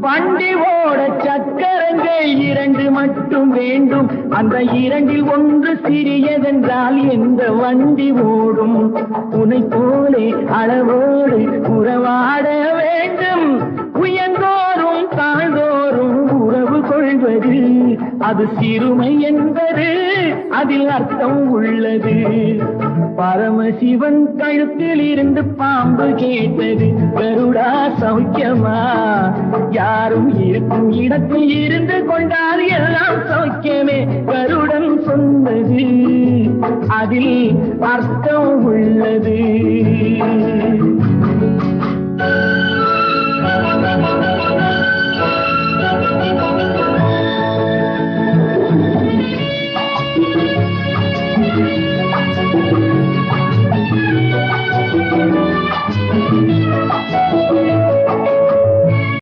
வண்டி ஓட சக்கரங்கள் இரண்டு மட்டும் வேண்டும். அந்த இரண்டில் ஒன்று சிறியதென்றால் எந்த வண்டி ஓடும்? உனை போலே அளவோடு உறவாட வேண்டும். உயர்ந்தோறும் தாழ்ந்தோறும் உறவு கொள்வது அது சிறுமை என்பது அதில் அர்த்தம் உள்ளது. பரமசிவன் கழுத்தில் இருந்து பாம்பு கேட்டது கருடா சௌக்கியமா? இருக்கும் இடத்தில் இருந்து கொண்டால் எல்லாம் சௌக்கியமே. கருடன் சொன்னது அதில் அர்த்தம் உள்ள